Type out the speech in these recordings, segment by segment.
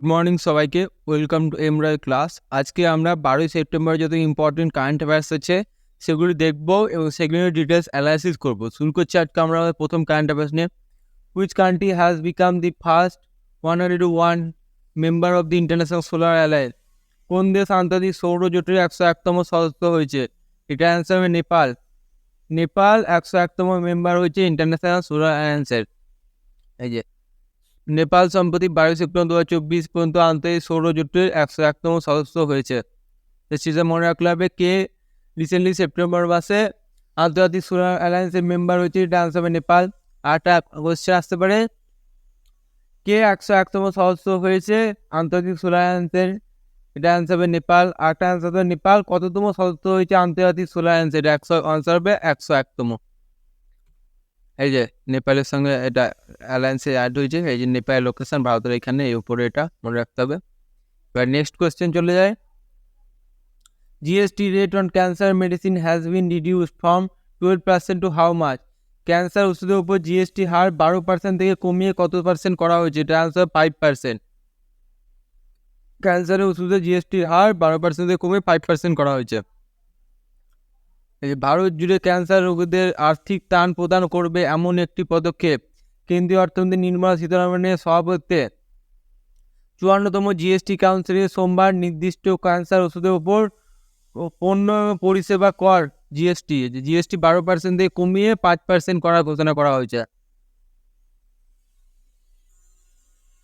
Good morning সবাইকে welcome to Emroy class আজকে আমরা বারোই সেপ্টেম্বর যত ইম্পর্টেন্ট কারেন্ট অ্যাফেয়ার্স আছে, সেগুলি দেখব এবং সেগুলির ডিটেলস অ্যানালাইসিস করব। শুরু করছি আজকে আমরা প্রথম কারেন্ট অ্যাফেয়ার্স নিয়ে। Which country has become the first one hundred one member of the international solar alliance কোন দেশ আন্তর্জাতিক সৌরজোটের একশো একতম সদস্য হয়েছে? এটা অ্যান্সার হবে নেপাল। নেপাল একশো একতম মেম্বার হয়েছে ইন্টারন্যাশনাল সোলার অ্যালায়েন্সের এই যে নেপাল সম্প্রতি বাইশ সেপ্টেম্বর দু হাজার চব্বিশ পর্যন্ত আন্তর্জাতিক সৌরজোটের একশো একতম সদস্য হয়েছে। সেটা মনে রাখলে হবে কে? রিসেন্টলি সেপ্টেম্বর মাসে আন্তর্জাতিক সোলার অ্যালায়েন্সের মেম্বার হয়েছে এটা আনসার হবে নেপাল। আরটা কোশ্চেন আসতে পারে। কে একশো একতম সদস্য হয়েছে? আন্তর্জাতিক সোলার অ্যালায়েন্সের এটা আনসার হবে নেপাল। আরটা আনসার হবে নেপাল। কততম সদস্য হয়েছে আন্তর্জাতিক সোলার অ্যালায়েন্স এটা একশো আনসার হবে একশো একতম। এই যে নেপালের সঙ্গে এটা অ্যালায়েন্সে অ্যাড হয়েছে, এই যে নেপালের লোকেশন ভারতের এখানে, এই উপরে এটা মনে রাখতে হবে। এবার নেক্সট কোয়েশ্চেন চলে যায়। GST rate on cancer medicine has been reduced from twelve percent to how much cancer ওষুধের উপর জিএসটি হার বারো পার্সেন্ট থেকে কমিয়ে কত পার্সেন্ট করা হয়েছে? এটা আনসার ফাইভ পার্সেন্ট ক্যান্সারের ওষুধের জিএসটির হার বারো পার্সেন্ট থেকে কমে ফাইভ পার্সেন্ট করা হয়েছে। ভারত জুড়ে ক্যান্সার রোগীদের আর্থিক ত্রাণ প্রদান করবে এমন একটি পদক্ষেপ। কেন্দ্রীয় অর্থমন্ত্রী নির্মলা সীতারামনের সভাপতিত্বে চুয়ান্নতম জিএসটি কাউন্সিলে সোমবার নির্দিষ্ট ক্যান্সার ওষুধের ওপর পণ্য পরিষেবা কর জিএসটি জিএসটি বারো পার্সেন্ট থেকে কমিয়ে পাঁচ পার্সেন্ট করার ঘোষণা করা হয়েছে।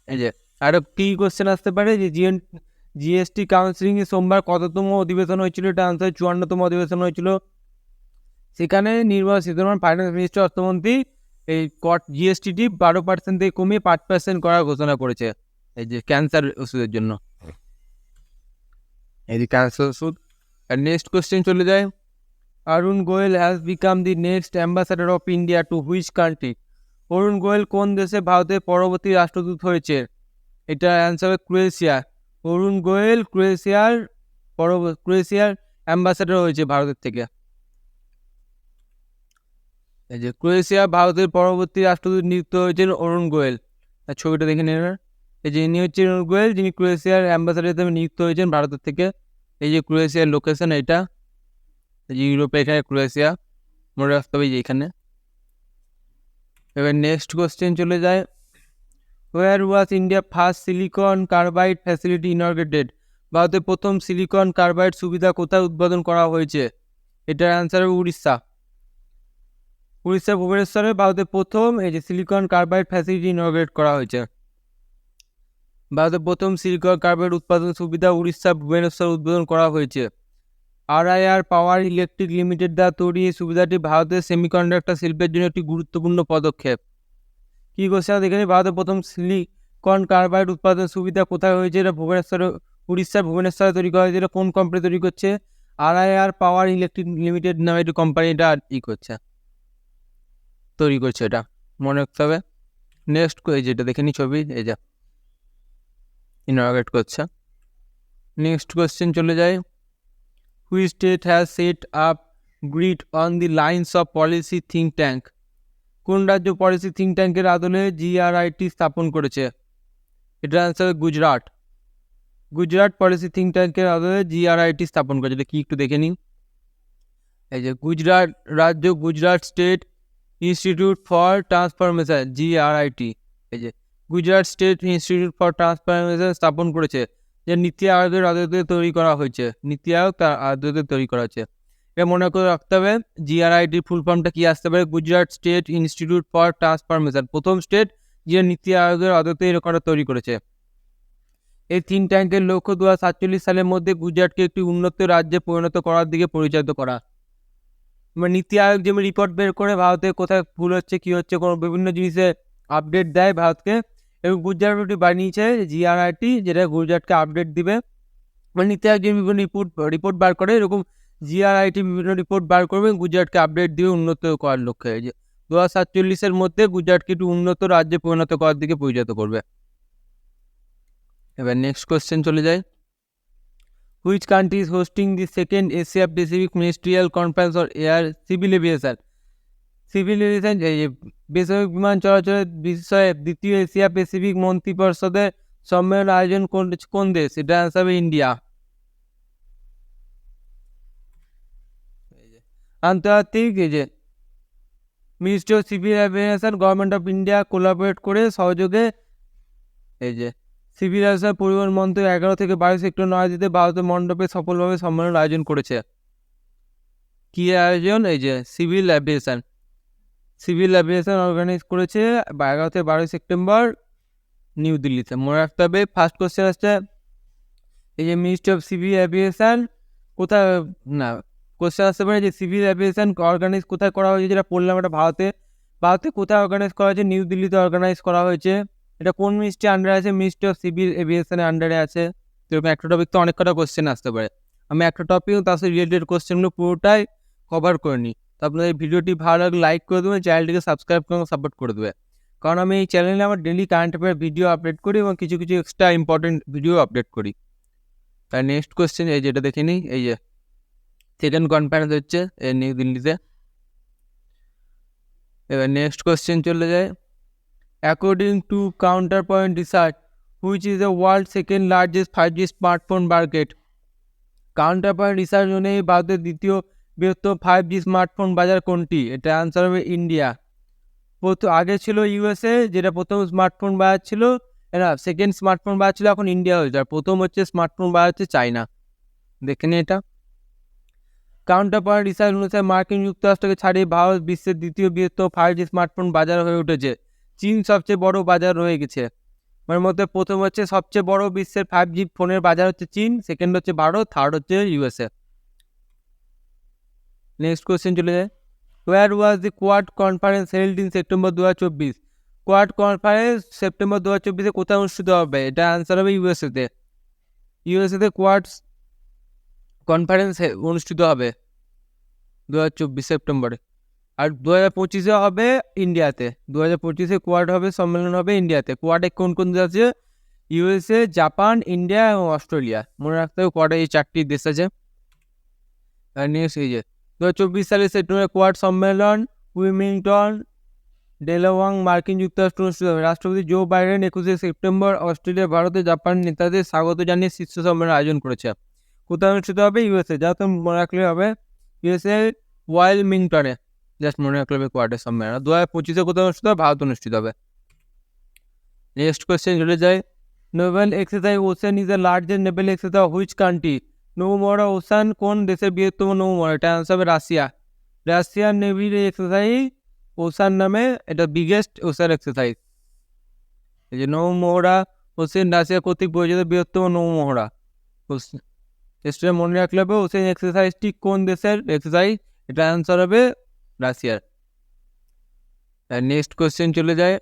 এই যে আরও কী কোশ্চেন আসতে পারে? যে জিএন, জিএসটি কাউন্সিলিংয়ে সোমবার কততম অধিবেশন হয়েছিল? এটা আনসার চুয়ান্নতম অধিবেশন হয়েছিল। সেখানে নির্মলা সীতারামন ফাইন্যান্স মিনিস্টার অর্থমন্ত্রী, এই কট জিএসটিটি বারো পার্সেন্ট থেকে কমিয়ে পাঁচ পার্সেন্ট করার ঘোষণা করেছে। এই যে ক্যান্সার ওষুধের জন্য। এই যে ক্যান্সার ওষুধ। আর নেক্সট কোয়েশ্চেন চলে যায়। Arun Goel has become the next ambassador of India to which country Arun Goel কোন দেশে ভারতের পরবর্তী রাষ্ট্রদূত হয়েছে? এটা অ্যান্সার হবে ক্রোয়েশিয়া অরুণ গোয়েল ক্রোয়েশিয়ার পরব ক্রোয়েশিয়ার অ্যাম্বাসাডার হয়েছে ভারতের থেকে। যে ক্রোয়েশিয়া, ভারতের পরবর্তী রাষ্ট্রদূত নিযুক্ত হয়েছেন অরুণ গোয়েল। আর ছবিটা দেখে নেবেন এই যে ইনি হচ্ছেন অরুণ গোয়েল, যিনি ক্রোয়েশিয়ার অ্যাম্বাসাডার হিসেবে নিযুক্ত হয়েছেন ভারতের থেকে। এই যে ক্রোয়েশিয়ার লোকেশন এটা। যে ইউরোপে, এখানে ক্রোয়েশিয়া। মনে রাখতে হবে যে এখানে। এবার নেক্সট কোশ্চেন চলে যায়। Where was India first silicon carbide facility ingrated ভারতের প্রথম সিলিকন কার্বাইড সুবিধা কোথায় উদ্বোধন করা হয়েছে? এটার অ্যান্সার হবে উড়িষ্যা। উড়িষ্যা ভুবনেশ্বরে ভারতের প্রথম এই যে সিলিকন কার্বাইড ফ্যাসিলিটি ইনগ্রেট করা হয়েছে। ভারতের প্রথম সিলিকন কার্বাইড উৎপাদন সুবিধা উড়িষ্যা ভুবনেশ্বর উদ্বোধন করা হয়েছে। আরআইআর পাওয়ার ইলেকট্রিক লিমিটেড দ্বারা তৈরি এই সুবিধাটি ভারতের সেমিকন্ডাক্টর শিল্পের জন্য একটি গুরুত্বপূর্ণ পদক্ষেপ। কী কোশ্চেন দেখে ভারতের প্রথম সিলিকন কার্বাইড উৎপাদন সুবিধা কোথায় হয়েছে? এটা ভুবনেশ্বরে, উড়িষ্যার ভুবনেশ্বরে তৈরি করা হয়েছে। এটা কোন কোম্পানি তৈরি করছে? আরআইআর পাওয়ার ইলেকট্রিক লিমিটেড নামে একটি কোম্পানি এটা ই করছে। তৈরি করছে এটা। মনে রাখতে হবে। নেক্সট এই যেটা দেখে নি ছবি, এই যা ইনগ্রেট করছে। নেক্সট কোয়েশ্চেন চলে যায়। Which state has set up grid on the lines of policy think tank কোন রাজ্য পলিসি থিঙ্ক ট্যাঙ্কের আদলে জিআরআইটি স্থাপন করেছে? এটা answer Gujarat. Gujarat policy think ট্যাঙ্কের আদলে জিআরআইটি স্থাপন করেছে। এটা কি একটু দেখে নিন এই যে গুজরাট, রাজ্য Gujarat state institute for transformation GRIT এই যে Gujarat state institute for transformation স্থাপন করেছে, যে নীতি আয়োগের আদতে তৈরি করা হয়েছে। নীতি আয়োগ তার আদতে তৈরি করা হয়েছে। এটা মনে করে রাখতে হবে জিআরআইটির ফুল ফর্মটা কি আসতে পারে? Gujarat state institute for transformation প্রথম স্টেট যে নীতি আয়োগের আদতে এরকম তৈরি করেছে। এই তিন ট্যাঙ্কের লক্ষ্য দু হাজার সাতচল্লিশ সালের মধ্যে গুজরাটকে একটি উন্নত রাজ্যে পরিণত করার দিকে পরিচালিত করা। নীতি আয়োগ যেমন রিপোর্ট বের করে ভারতে কোথায় ভুল হচ্ছে, কী হচ্ছে, কোনো বিভিন্ন জিনিসে আপডেট দেয় ভারতকে এবং গুজরাট ওটি বানিয়েছে জিআরআইটি যেটা গুজরাটকে আপডেট দিবে। মানে নীতি আয়োগ যেমন বিভিন্ন রিপোর্ট রিপোর্ট বার করে, এরকম জিআরআইটি বিভিন্ন রিপোর্ট বার করবে, গুজরাটকে আপডেট দিবে উন্নত করার লক্ষ্যে। যে দু হাজার সাতচল্লিশের মধ্যে গুজরাটকে একটু উন্নত রাজ্যে পরিণত করার দিকে পরিচালিত করবে। এবার নেক্সট কোয়েশ্চেন চলে যায় which country is hosting the second Asia Pacific ministerial conference or air civil aviation civil aviation বেসামরিক বিমান চলাচলের বিষয়ে দ্বিতীয় এশিয়া প্যাসিফিক মন্ত্রী পরিষদের সম্মেলন আয়োজন কোন দেশ? এটা অ্যান্সার হবে ইন্ডিয়া। আন্তর্জাতিক যে ministry of civil aviation government of India collaborate করে সহযোগে, এই যে সিভিল অ্যাভিয়েশন পরিবহন মন্ত্রক এগারো থেকে বাইশ সেক্টর নয়াদিতে ভারতের মণ্ডপে সফলভাবে সম্মেলন আয়োজন করেছে। কি আয়োজন? এই যে, civil aviation. Civil aviation organise করেছে এগারো থেকে বারোই সেপ্টেম্বর নিউ দিল্লিতে। মনে রাখতে হবে ফার্স্ট কোশ্চেন আসছে, এই যে মিনিস্ট্রি অফ সিভিল অ্যাভিয়েশন কোথায়, না কোশ্চেন আসতে পারে যে সিভিল অ্যাভিয়েশন অর্গানাইজ কোথায় করা হয়েছে? যেটা পড়লাম এটা ভারতে ভারতে কোথায় অর্গানাইজ করা হয়েছে? নিউ দিল্লিতে অর্গানাইজ করা হয়েছে। এটা কোন মিনিস্ট্রি আন্ডারে আছে? মিনিস্ট্রি অফ সিভিল এভিয়েশনের আন্ডারে আছে। তো একটা টপিক তো অনেক কটা কোশ্চেন আসতে পারে। আমি একটা টপিক তার সাথে রিলেটেড কোশ্চেনগুলো পুরোটাই কভার করে নিই। তো আপনাদের ভিডিওটি ভালো লাগলে লাইক করে দেবেন, চ্যানেলটিকে সাবস্ক্রাইব করে সাপোর্ট করে দেবে কারণ আমি এই চ্যানেলে আমার daily current affair video upload করি এবং কিছু কিছু এক্সট্রা ইম্পর্টেন্ট ভিডিও আপলোড করি। তার নেক্সট কোশ্চেন এই যেটা দেখে নিই, এই যে সেকেন্ড কনফারেন্স হচ্ছে নিউ দিল্লিতে। এবার নেক্সট কোয়েশ্চেন চলে যায়। According to counter point research which is the world second largest five G smartphone market counter point research অনুযায়ী ভারতের দ্বিতীয় বৃহত্তম ফাইভ জি স্মার্টফোন বাজার কোনটি? এটা অ্যান্সার হবে ইন্ডিয়া প্রথম আগে ছিল ইউএসএ যেটা প্রথম স্মার্টফোন বাজার ছিল না সেকেন্ড স্মার্টফোন বাজার ছিল, এখন ইন্ডিয়া হয়েছে আর প্রথম হচ্ছে স্মার্টফোন বাজার হচ্ছে চায়না দেখে নিন এটা। কাউন্টার পয়েন্ট রিসার্চ অনুসারে মার্কিন যুক্তরাষ্ট্রকে ছাড়িয়ে ভারত বিশ্বের দ্বিতীয় বৃহত্তম ফাইভ জি স্মার্টফোন বাজার হয়ে উঠেছে। চীন সবচেয়ে বড় বাজার রয়ে গেছে। মানে মধ্যে প্রথম হচ্ছে সবচেয়ে বড় বিশ্বের ফাইভ জি ফোনের বাজার হচ্ছে চীন সেকেন্ড হচ্ছে ভারত থার্ড হচ্ছে ইউএসএ নেক্সট কোয়েশ্চেন চলে যায়। Where was the Quad conference held in September দু হাজার চব্বিশ কোয়াড কনফারেন্স সেপ্টেম্বর দু হাজার চব্বিশে কোথায় অনুষ্ঠিত হবে? এটা অ্যান্সার হবে ইউএসএতে ইউএসএতে কোয়াডস কনফারেন্স অনুষ্ঠিত হবে। দু হাজার চব্বিশ সেপ্টেম্বরে। আর দু হাজার পঁচিশে হবে ইন্ডিয়াতে। দু হাজার পঁচিশে কোয়াড হবে, সম্মেলন হবে ইন্ডিয়াতে। কোয়াডে কোন কোন দেশ আছে? ইউএসএ জাপান ইন্ডিয়া এবং অস্ট্রেলিয়া মনে রাখতে হবে কোয়াডে এই চারটি দেশ আছে। আর নেক্সট এই যে দু হাজার চব্বিশ সালে সেপ্টেম্বরে কোয়াড সম্মেলন উইমিংটন ডেলাওয়াং মার্কিন যুক্তরাষ্ট্র রাষ্ট্রপতি জো বাইডেন একুশে সেপ্টেম্বর অস্ট্রেলিয়া ভারতে জাপান নেতাদের স্বাগত জানিয়ে শীর্ষ সম্মেলন আয়োজন করেছে। কোথায় অনুষ্ঠিত হবে? ইউএসএ যা তো মনে রাখলে হবে। ইউএসএ ওয়াইলমিংটনে জাস্ট মনে হবে কোয়ার্টার সম্মেলন দু হাজার পঁচিশে কোথায় অনুষ্ঠিত হবে ভারত অনুষ্ঠিত হবে। নেক্সট কোয়েশ্চেন চলে যায়। Naval exercise ocean is the largest naval exercise which country নৌমরা ocean কোন দেশের বৃহত্তম নৌমরা এটা আনসার হবে রাশিয়া। রাশিয়ার নেভির এক্সারসাইজ ওশান নামে এটা বিগেস্ট ওশান এক্সারসাইজ এই যে নৌমহড়া ওশেন রাশিয়া কর্তৃক পরিচিত বৃহত্তম নৌমহড়া স্টুডেন্ট মনে রাখলে হবে ওশেন এক্সারসাইজটি কোন দেশের এক্সারসাইজ এটা অ্যান্সার হবে রাশিয়ার নেক্সট কোয়েশ্চেন চলে যায়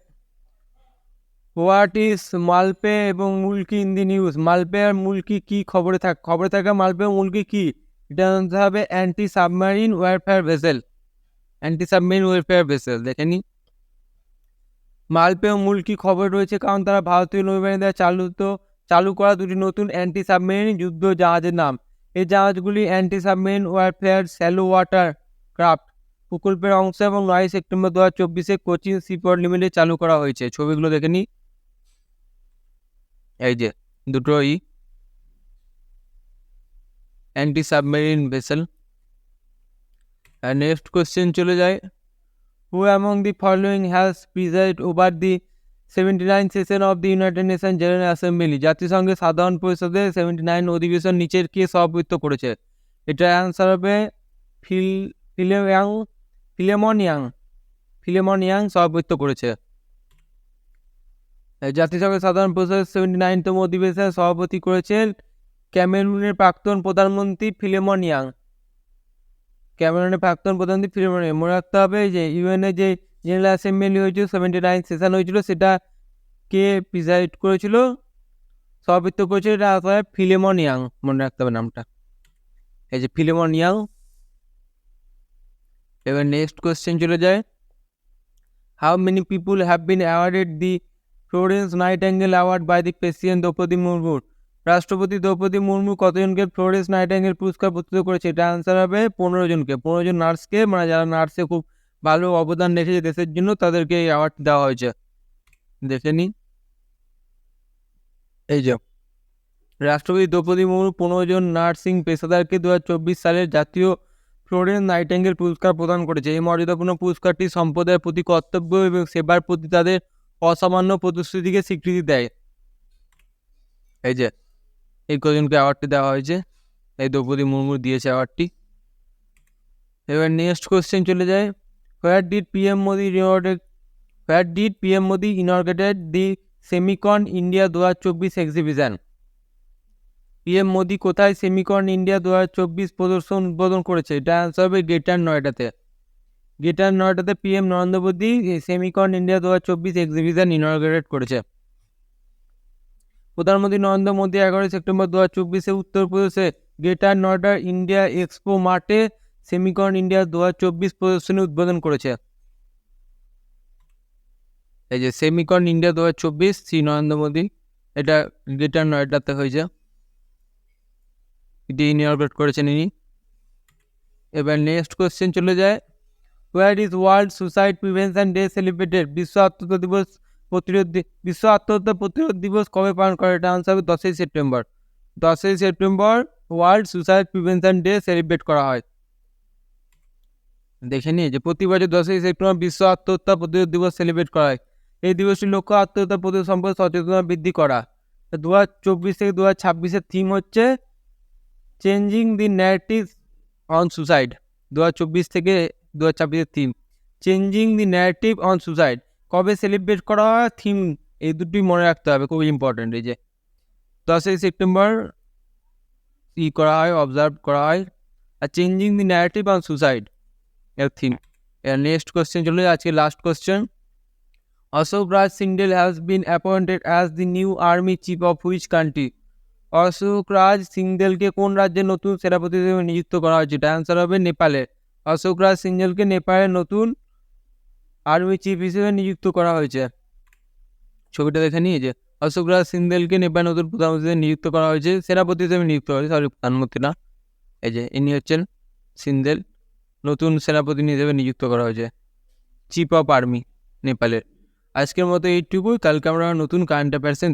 হোয়াট ইজ মালপে এবং মুলকি ইন দি নিউজ মালপে আর মুলকি কি খবরে থাক, খবরে থাকা মালপে মুলকি কি? এটা আনতে হবে anti submarine warfare vessel anti submarine welfare vessel দেখে নি। মালপে ও মুলকি খবর রয়েছে, কারণ তারা ভারতীয় নৌবাহিনী দ্বারা চালিত, চালু করা দুটি নতুন অ্যান্টি সাবমেরিন যুদ্ধ জাহাজের নাম। এই জাহাজগুলি anti submarine warfare shallow water craft প্রকল্পের অংশ এবং নয় সেপ্টেম্বর দু হাজার চব্বিশে কোচিং সিপোর্ট লিমিটেড চালু করা হয়েছে। ছবিগুলো দেখে নি। এই যে, দুটো ই। Anti submarine vessel next question চলে যায়। Who among the following has presided over the seventy nine session of the United Nation General Assembly জাতিসংঘের সাধারণ পরিষদে সেভেন্টি নাইন অধিবেশন নিচের কে সভাপতিত্ব করেছে? এটা অ্যান্সার হবে ফিল ফিলেয়াং ফিলেমন ইয়াং ফিলেমন ইয়াং সভাপতিত্ব করেছে। জাতিসংঘের সাধারণ পরিষদের সেভেন্টি নাইনতম অধিবেশনে সভাপতি করেছেন ক্যামেরুনের প্রাক্তন প্রধানমন্ত্রী ফিলেমন ইয়াং ক্যামেরুনের প্রাক্তন প্রধানমন্ত্রী ফিলেমন ইয়াং মনে রাখতে হবে যে, ইউএনএ যে জেনারেল অ্যাসেম্বলি হয়েছিল, সেভেন্টি নাইন সেশন হয়েছিল, সেটা কে প্রিজাইড করেছিল? সভাপতিত্ব করেছিল এটা ফিলেমন ইয়াং মনে রাখতে হবে নামটা। এই যে ফিলেমন ইয়াং এবার নেক্সট কোয়েশ্চেন চলে যায়। How many people have been awarded the Florence Nightingale award by the President Draupadi মুর্মুর রাষ্ট্রপতি দ্রৌপদী মুর্মু কতজনকে ফ্লোরেন্স নাইট অ্যাঙ্গেল পুরস্কার প্রস্তুত করেছে? এটা আনসার হবে পনেরো জনকে। পনেরো জন নার্সকে মানে যারা নার্সে খুব ভালো অবদান রেখেছে দেশের জন্য, তাদেরকে এই অ্যাওয়ার্ড দেওয়া হয়েছে। দেখে নিন। এই যে, রাষ্ট্রপতি দ্রৌপদী মুর্মু পনেরো জন নার্সিং পেশাদারকে দুহাজার চব্বিশ সালের জাতীয় ফ্লোরেন্স নাইটেঙ্গেল পুরস্কার প্রদান করেছে। এই মর্যাদাপূর্ণ পুরস্কারটি সম্প্রদায়ের প্রতি কর্তব্য এবং সেবার প্রতি তাদের অসামান্য প্রতিশ্রুতিকে স্বীকৃতি দেয়। এই যে, এই কজনকে অ্যাওয়ার্ডটি দেওয়া হয়েছে। এই দ্রৌপদী মুর্মু দিয়েছে অ্যাওয়ার্ডটি এবার নেক্সট কোশ্চেন চলে যায়। Where did PM Modi rewarded where did PM Modi inaugurated the Semicon India দু হাজার চব্বিশ এক্সিবিশন পিএম মোদি কোথায়? সেমিকন ইন্ডিয়া দু হাজার চব্বিশ প্রদর্শন উদ্বোধন করেছে। এটা আনসার হবে গ্রেটার নয়ডাতে greater নয়ডাতে PM Narendra Modi Semicon India দু হাজার চব্বিশ এক্সিবিশন ইনঅর্গেটেড করেছে। প্রধানমন্ত্রী নরেন্দ্র মোদী এগারোই সেপ্টেম্বর দু হাজার চব্বিশে উত্তরপ্রদেশে গ্রেটার নয়ডা ইন্ডিয়া এক্সপো মার্টে সেমিকন ইন্ডিয়া দু হাজার চব্বিশ প্রদর্শনী উদ্বোধন করেছে। এই যে সেমিকন ইন্ডিয়া দু হাজার চব্বিশ শ্রী নরেন্দ্র মোদী, এটা গ্রেটার নয়ডাতে হয়েছে। এটি ইনঅর্গেট করেছেন ইনি। এবার নেক্সট কোশ্চেন চলে যায়। Where is world suicide prevention day celebrated বিশ্ব আত্মহত্যা দিবস প্রতিরোধ বিশ্ব আত্মহত্যা প্রতিরোধ দিবস কবে পালন করে? এটা আনসার হবে দশই সেপ্টেম্বর। দশই September world suicide prevention day celebrate করা হয়। দেখে নিয়ে যে প্রতি বছর দশই সেপ্টেম্বর বিশ্ব আত্মহত্যা প্রতিরোধ দিবস সেলিব্রেট করা হয়। এই দিবসটির লক্ষ্য আত্মহত্যা প্রতিরোধ সম্পর্কে সচেতনতা বৃদ্ধি করা। দু হাজার চব্বিশ থেকে দু হাজার ছাব্বিশের থিম হচ্ছে changing the narrative on suicide দু থেকে দু হাজার theme changing the narrative on suicide কবে সেলিব্রেট করা হয়? থিম এই দুটি মনে রাখতে হবে খুব ইম্পর্টেন্ট এই যে। দশই সেপ্টেম্বর ই করা হয় অবজার্ভ করা হয়। আর changing the narrative on suicide এর থিম এর নেক্সট কোশ্চেন চলে আজকে last question Ashok Raj Sigdel has been appointed as the new army chief of which country Ashok Raj সিংদেলকে কোন রাজ্যের নতুন সেনাপতি হিসেবে নিযুক্ত করা হয়েছে? এটা অ্যান্সার হবে নেপালে। অশোক রাজ সিংদেলকে নেপালের নতুন আর্মি চিফ হিসেবে নিযুক্ত করা হয়েছে। ছবিটা দেখে নিয়ে যে, অশোক রাজ সিংদেলকে নেপালের নতুন প্রধানমন্ত্রী হিসেবে নিযুক্ত করা হয়েছে সেনাপতি হিসেবে নিযুক্ত হয়েছে। সরি প্রধানমন্ত্রী না। এই যে, ইনি হচ্ছেন সিন্দেল নতুন সেনাপতি হিসেবে নিযুক্ত করা হয়েছে। চিফ অফ আর্মি, নেপালের। আজকের মতো এইটুকুই। কালকে আমরা নতুন কারেন্ট অ্যাফেয়ার্সে